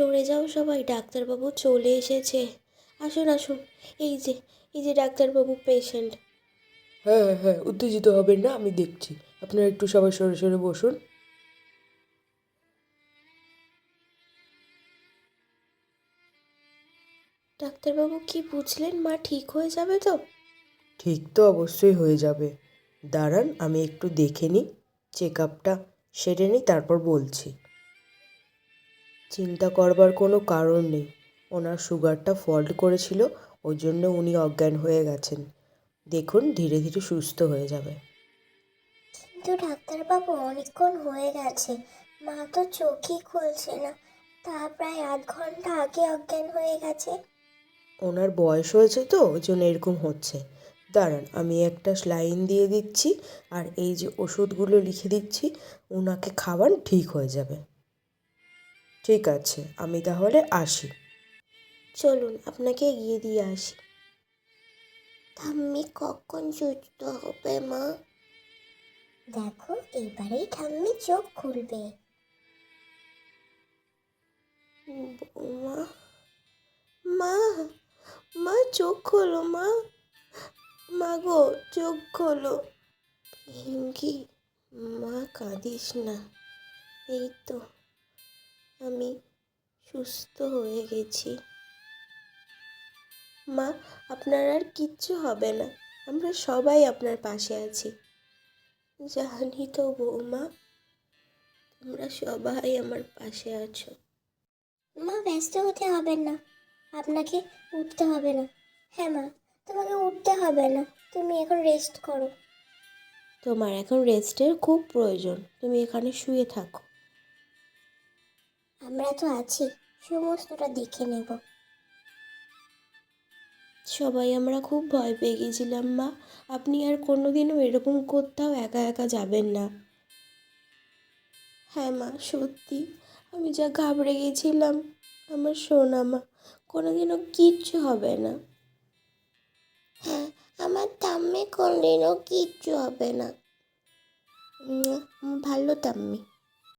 সরে যাও সবাই ডাক্তারবাবু চলে এসেছে। আসুন আসুন এই যে এই যে ডাক্তারবাবু পেশেন্ট হ্যাঁ হ্যাঁ হ্যাঁ উত্তেজিত হবেন না আমি দেখছি। আপনারা একটু সবাই সরে সরে বসুন। ডাক্তারবাবু কি বুঝলেন? মা ঠিক হয়ে যাবে তো? ঠিক তো অবশ্যই হয়ে যাবে। দাঁড়ান আমি একটু দেখে নিই চেক আপটা সেরে নিই তারপর বলছি। চিন্তা করবার কোনো কারণ নেই। ওনার সুগারটা ফল্ট করেছিল ওই জন্য উনি অজ্ঞান হয়ে গেছেন। দেখুন ধীরে ধীরে সুস্থ হয়ে যাবে। কিন্তু ডাক্তারবাবু অনেকক্ষণ হয়ে গেছে। মা তো চোখই খুলছে না। তা প্রায় আধ ঘণ্টা আগে অজ্ঞান হয়ে গেছে। ওনার বয়স হয়েছে তো ওই জন্য এরকম হচ্ছে। দাঁড়ান আমি একটা স্লাইন দিয়ে দিচ্ছি আর এই যে ওষুধগুলো লিখে দিচ্ছি ওনাকে খাওয়ান ঠিক হয়ে যাবে। ঠিক আছে আমি তাহলে আসি। চলুন আপনাকে এগিয়ে দিয়ে আসি। ঠাম্মি কখন সুস্থ হবে মা? দেখো এবারেই ঠাম্মি চোখ খুলবে। বৌমা মা মা চোখ খোলো মা। মা গো চোখ খোলো। হিঙ্কি মা কাঁদিস না। এই তো। আমি সুস্থ হয়ে গেছি। মা আপনার আর কিচ্ছু হবে না। আমরা সবাই আপনার পাশে আছি। জানি তো বৌমা তোমরা সবাই আমার পাশে আছো। মা ব্যস্ত হতে হবে না। আপনাকে উঠতে হবে না। হ্যাঁ মা তোমাকে উঠতে হবে না। তুমি এখন রেস্ট করো। তোমার এখন রেস্টের খুব প্রয়োজন। তুমি এখানে শুয়ে থাকো। আমরা তো আছি সমস্তটা দেখে নেব। সবাই আমরা খুব ভয় পেয়ে গেছিলাম মা। আপনি আর কোনোদিনও এরকম কোথাও একা একা যাবেন না। হ্যাঁ মা সত্যি। আমি যা ঘাবড়ে গেছিলাম আমার সোনা মা কোনোদিনও কিচ্ছু হবে না। হ্যাঁ আমার তাম্মি কোনোদিনও কিচ্ছু হবে না। ভালো তাম্মি